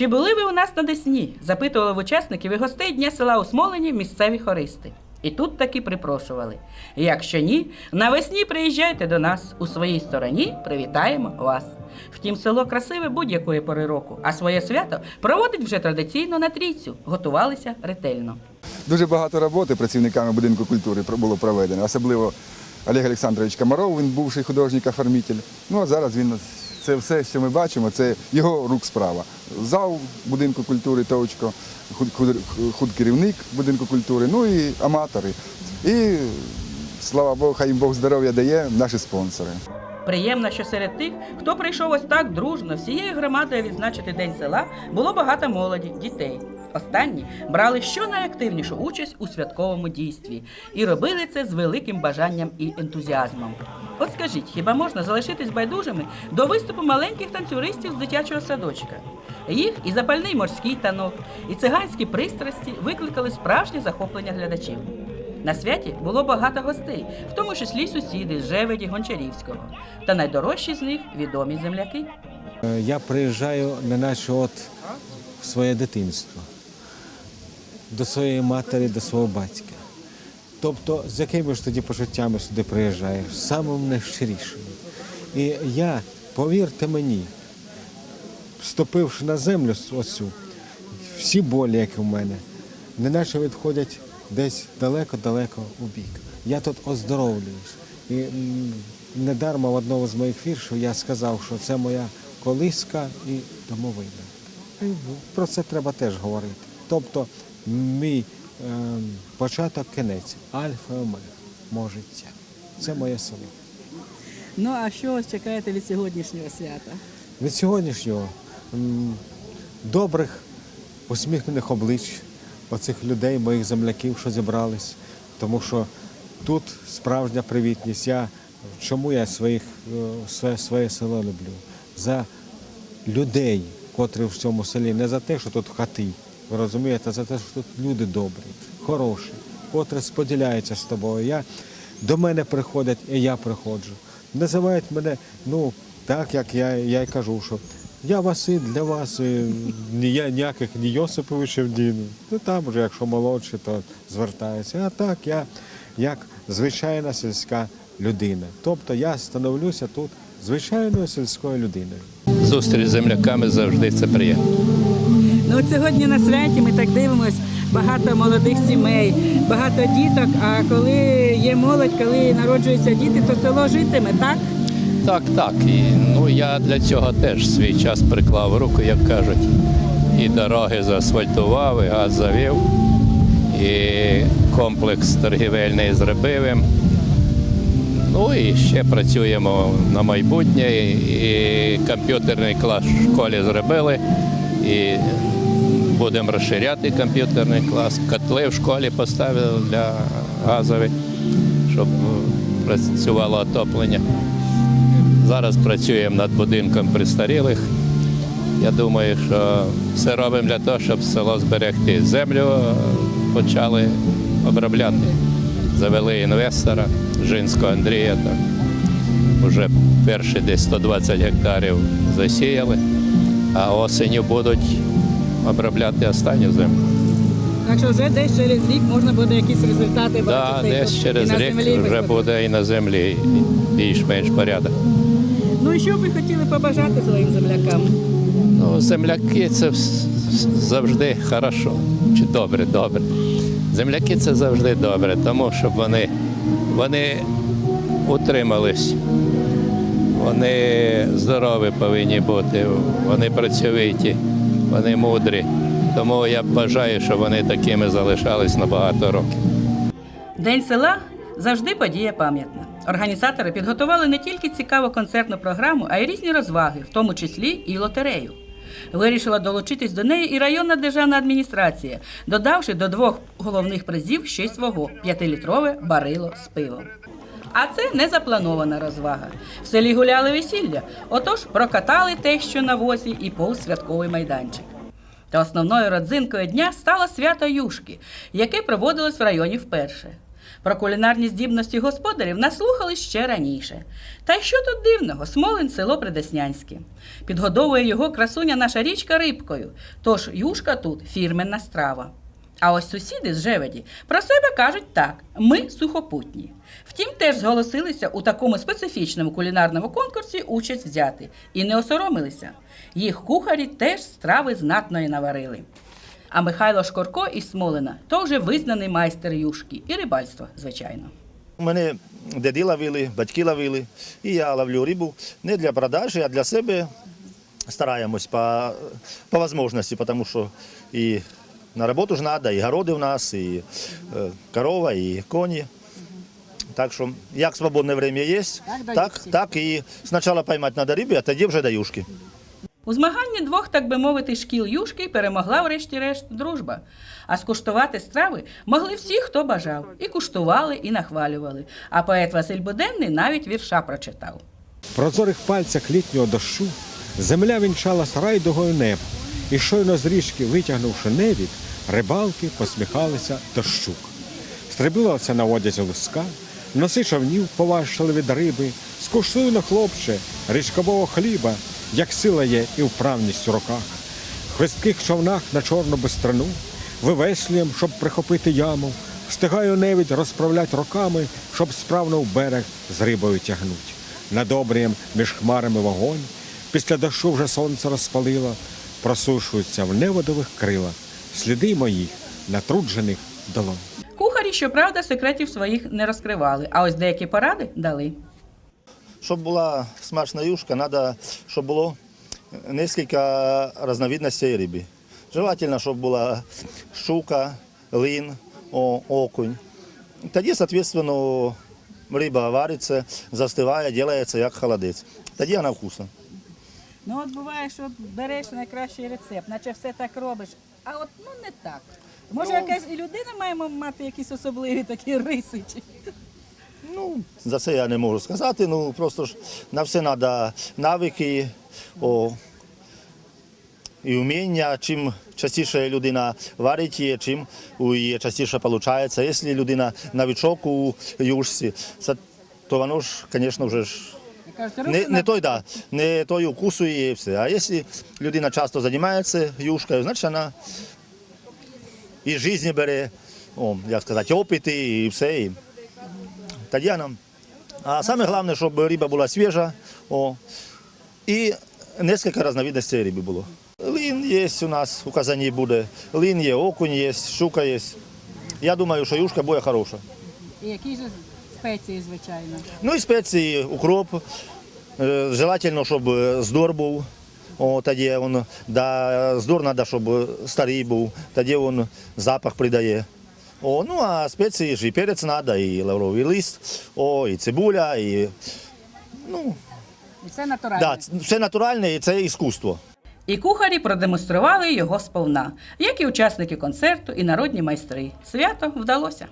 Чи були ви у нас на Десні? запитували в учасників і гостей Дня села у Смолені місцеві хористи. І тут таки припрошували. Якщо ні, навесні приїжджайте до нас. У своїй стороні привітаємо вас. Втім, село красиве будь-якої пори року, а своє свято проводить вже традиційно на трійцю. Готувалися ретельно. Дуже багато роботи працівниками будинку культури було проведено, особливо Олег Олександрович Комаров, він бувший художник-оформитель. Ну а зараз він це все, що ми бачимо, це його рук справа. Зал будинку культури худ, худкерівник будинку культури, ну і аматори. І слава Богу, хай їм Бог здоров'я дає наші спонсори. Приємно, що серед тих, хто прийшов ось так дружно всією громадою відзначити День села, було багато молоді, дітей. Останні брали щонайактивнішу участь у святковому дійстві і робили це з великим бажанням і ентузіазмом. От скажіть, хіба можна залишитись байдужими до виступу маленьких танцюристів з дитячого садочка? Їх і запальний морський танок, і циганські пристрасті викликали справжнє захоплення глядачів. На святі було багато гостей, в тому числі сусіди з Жеведі Гончарівського. Та найдорожчі з них відомі земляки. Е, Я приїжджаю неначе от в своє дитинство, до своєї матері, до свого батька. Тобто, з якими ж тоді почуттями сюди приїжджаєш? Самим найщирішим. І я, повірте мені, вступивши на землю оцю, всі болі, які в мене, неначе відходять десь далеко-далеко у бік. Я тут оздоровлююсь. І недарма в одному з моїх віршів я сказав, що це моя колиска і домовина. І про це треба теж говорити. Тобто мій ем, початок, кінець, альфа омега, мого життя. Це моє село. Ну а що ви чекаєте від сьогоднішнього свята? Від сьогоднішнього добрих, усміхнених облич оцих людей, моїх земляків, що зібрались. Тому що тут справжня привітність. Я, чому я своїх, е, своє, своє село люблю? За людей, котрі в цьому селі, не за те, що тут хати, ви розумієте, за те, що тут люди добрі, хороші, котрі споділяються з тобою. Я, до мене приходять, і я приходжу. Називають мене, ну, так, як я, я й кажу, що я Василь для вас і ні, я ніяких ні Йосиповичів, ні. Ну там вже, якщо молодші, то звертаються. А так я як звичайна сільська людина. Тобто я становлюся тут звичайною сільською людиною. Зустріч з земляками завжди це приємно. От сьогодні на святі ми так дивимось, багато молодих сімей, багато діток. А коли є молодь, коли народжуються діти, то село житиме, так? Так, так. І, ну, я для цього теж свій час приклав руку, як кажуть. І дороги заасфальтував, і газ завів, і комплекс торгівельний зробив. Ну і ще працюємо на майбутнє, і комп'ютерний клас в школі зробили. І будемо розширяти комп'ютерний клас. Котли в школі поставили для газових, щоб е, працювало отоплення. Зараз працюємо над будинком престарілих. Я думаю, що все робимо для того, щоб село зберегти. Землю е, почали обробляти. Завели інвестора Жинського Андрія. Так. Уже перші десь 120 гектарів засіяли, а осеню будуть обробляти останню землю. Так що вже десь через рік можна буде якісь результати Да, бачити. десь і через на рік землі вже буде і на землі більш-менш порядок. Ну і що б ви хотіли побажати своїм землякам? Ну, земляки це завжди хорошо чи добре, добре. Земляки це завжди добре, тому що вони, вони утримались, вони здорові повинні бути, вони працьовиті, вони мудрі. Тому я бажаю, щоб вони такими залишались на багато років. День села завжди подія пам'ятна. Організатори підготували не тільки цікаву концертну програму, а й різні розваги, в тому числі і лотерею. Вирішила долучитись до неї і районна державна адміністрація, додавши до двох головних призів ще й свого п'ятилітрове барило з пивом. А це не запланована розвага. В селі гуляли весілля, отож прокатали те, що на возі, і повсвятковий майданчик. Та основною родзинкою дня стало свято Юшки, яке проводилось в районі вперше. Про кулінарні здібності господарів наслухали ще раніше. Та й що тут дивного? Смолин село Придеснянське. Підгодовує його красуня наша річка рибкою. Тож юшка тут фірменна страва. А ось сусіди з Жеведі про себе кажуть так: ми сухопутні. Втім, теж зголосилися у такому специфічному кулінарному конкурсі участь взяти і не осоромилися. Їх кухарі теж страви знатної наварили. А Михайло Шкорко із Смолина то вже визнаний майстер юшки і рибальства, звичайно. У мене дяді ловили, батьки ловили, і я ловлю рибу не для продажі, а для себе стараємось по, по можливості, тому що і на роботу ж треба, і городи в нас, і е, корова, і коні. Так що, як свободне время є, так, так, і спочатку поймати треба риби, а тоді вже до юшки. У змаганні двох, так би мовити, шкіл юшки перемогла, врешті-решт, дружба. А скуштувати страви могли всі, хто бажав. І куштували, і нахвалювали. А поет Василь Буденний навіть вірша прочитав. В прозорих пальцях літнього дощу земля вінчалась райдугою небо, і щойно з річки, витягнувши невід, рибалки посміхалися до щук. Стрибилася на одязі луска, носи човнів поважчали від риби, скуштуй на хлопче річкового хліба, як сила є і вправність у руках. Хвистких човнах на чорну бистрину, вивеслюєм, щоб прихопити яму, встигаю невідь розправлять руками, щоб справно в берег з рибою тягнуть. Над обрієм між хмарами вогонь, після дощу вже сонце розпалило, просушуються в неводових крилах сліди моїх натруджених долонь. Кухарі, щоправда, секретів своїх не розкривали, а ось деякі поради дали. Щоб була смачна юшка, треба, щоб було кілька різновидностей риби. Желательно, щоб була щука, лин, окунь. Тоді, соответственно, риба вариться, застиває, робиться як холодець. Тоді вона вкусна. Ну от буває, що береш найкращий рецепт, наче все так робиш. А от ну не так. Може, якась і людина має мати якісь особливі такі риси? Чи... Ну, за це я не можу сказати. Ну просто ж на все треба навики о, і вміння. Чим частіше людина варить її, чим у її частіше виходить. Якщо людина новичок у юшці, це- то воно ж, звісно, вже ж. Не, не той, да, не той укусу і все. А якщо людина часто займається юшкою, значить вона і життя бере, о, як сказати, опити і все. І тоді. А саме головне, щоб риба була свіжа о, і кілька різновидностей риби було. Лин є у нас у Казані буде, лин є, окунь є, щука є. Я думаю, що юшка буде хороша. І які ж спеції, звичайно. Ну і спеції, укроп. Е, Желательно, щоб здор був. О, тоді він, да, здор треба, щоб старий був, тоді він запах придає. О, ну а спеції ж і перець треба, і лавровий лист, о, і цибуля, і ну, І це натурально. да, все натуральне і це іскусство. І кухарі продемонстрували його сповна, як і учасники концерту, і народні майстри. Свято вдалося.